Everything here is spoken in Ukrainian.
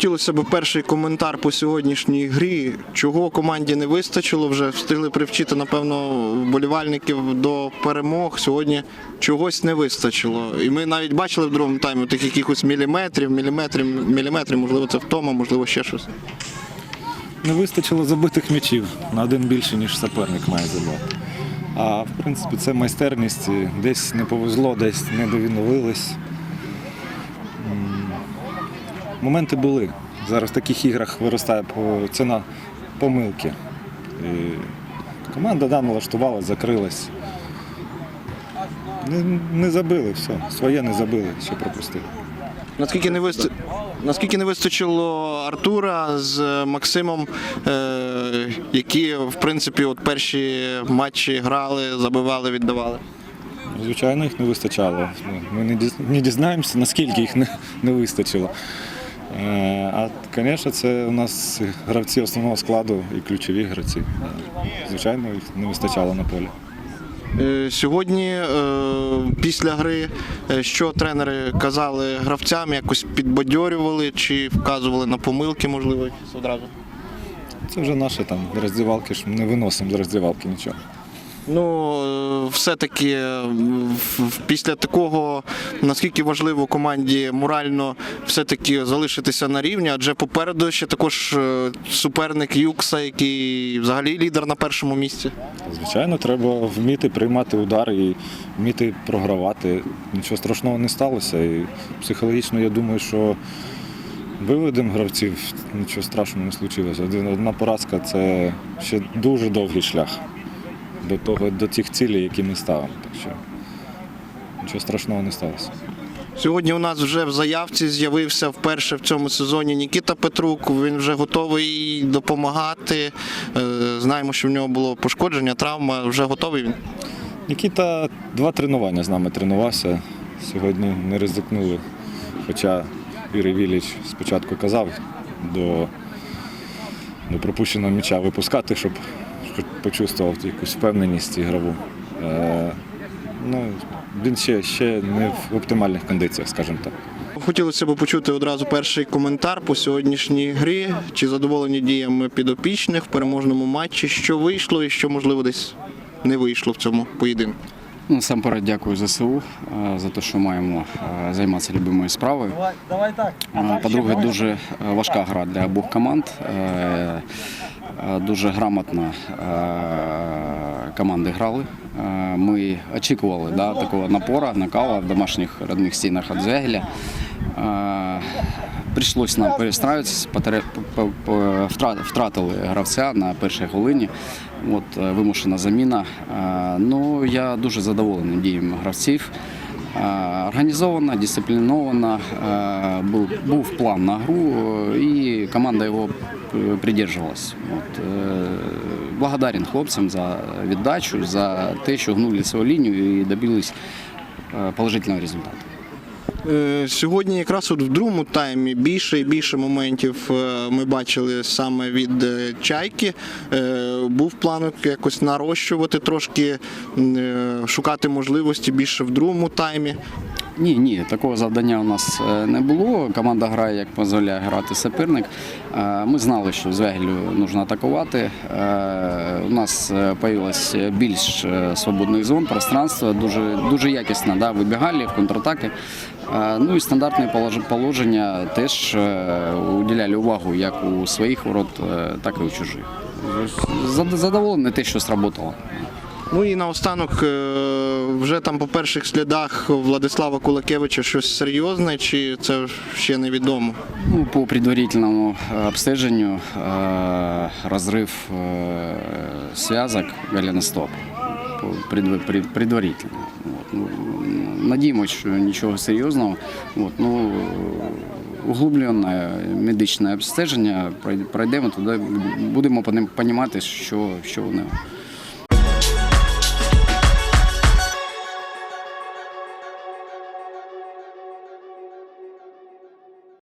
Хотілося б перший коментар по сьогоднішній грі. Чого команді не вистачило? Вже встигли привчити, напевно, вболівальників до перемог. Сьогодні чогось не вистачило. І ми навіть бачили в другому таймі тих якихось міліметрів, міліметрів, міліметрів, можливо, це втома, можливо, ще щось. Не вистачило забитих м'ячів на один більше, ніж суперник має забити. А в принципі це майстерність. Десь не повезло, десь не довідновились. Моменти були. Зараз в таких іграх виростає ціна помилки. І команда да, налаштувалась, закрилась. Не, не забили все. Своє не забили, що пропустили. Наскільки не вист... Наскільки не вистачило Артура з Максимом, е... які в принципі от перші матчі грали, забивали, віддавали. Звичайно, їх не вистачало. Ми не не дізнаємося, наскільки їх не, не вистачило. Е, А, звісно, це у нас гравці основного складу і ключові гравці. Звичайно, їх не вистачало на полі. Е, Сьогодні, е, після гри, що тренери казали гравцям, якось підбадьорювали чи вказували на помилки, можливо, одразу. Це вже наші там роздівалки, ж не виносимо з роздівалки нічого. Ну, все-таки е, після такого, наскільки важливо команді морально все-таки залишитися на рівні, адже попереду ще також е, суперник Юкса, який взагалі лідер на першому місці. Звичайно, треба вміти приймати удар і вміти програвати. Нічого страшного не сталося. І психологічно я думаю, що виведемо гравців, нічого страшного не случилося. Одна поразка це ще дуже довгий шлях до того, до тих цілей, які ми ставимо. Так що нічого страшного не сталося. Сьогодні у нас вже в заявці з'явився вперше в цьому сезоні Нікіта Петрук. Він вже готовий допомагати. Е, Знаємо, що в нього було пошкодження, травма. Вже готовий він. Нікіта два тренування з нами тренувався. Сьогодні не ризикнули. Хоча Юрій Віліч спочатку казав до, до пропущеного м'яча випускати, щоб почувствував якусь впевненість ігрову. Е, ну, він ще, ще не в оптимальних кондиціях, скажімо так. Хотілося б почути одразу перший коментар по сьогоднішній грі. Чи задоволені діями підопічних в переможному матчі? Що вийшло і що можливо десь не вийшло в цьому поєдинку? Ну, Насамперед дякую ЗСУ е, за те, що маємо е, займатися любимою справою. По-друге, дуже важка гра для обох команд. Е, Дуже грамотно е, команди грали. Е, Ми очікували да, такого напора, накала в домашніх родних стінах від Звягеля. Е, Прийшлось нам перестраюватися, втратили гравця на першій хвилині. От, вимушена заміна. Ну, я дуже задоволений діями гравців. Е, Організована, дисциплінована, е, був, був план на гру, е, і команда його придержувалась. От, благодарен хлопцям за віддачу, за те, що гнули свою лінію і добились положительного результату. Е, Сьогодні якраз от в другому таймі більше і більше моментів е, ми бачили саме від е, чайки. Був план якось нарощувати трошки, шукати можливості більше в другому таймі. Ні, ні, такого завдання у нас не було. Команда грає, як дозволяє грати суперник. Е, Ми знали, що Звегелю потрібно атакувати. У нас з'явилось більш свободних зон, пространства, дуже, дуже якісно да, вибігали в контратаки. Е, Ну і стандартне полож- положення теж е, уділяли увагу як у своїх ворот, е, так і у чужих. Зад- Задоволений те, що сработало. Ну і наостанок, е, вже там по перших слідах Владислава Кулакевича щось серйозне, чи це ще невідомо? Ну, по предварительному э, обстеженню э, разрыв э, связок голеностоп. По- предва- пред- Предварительно. Вот. Ну, Надіємося, що нічого серйозного. От. Ну, углублене медичне обстеження пройдемо туди, будемо розуміти, що, що вони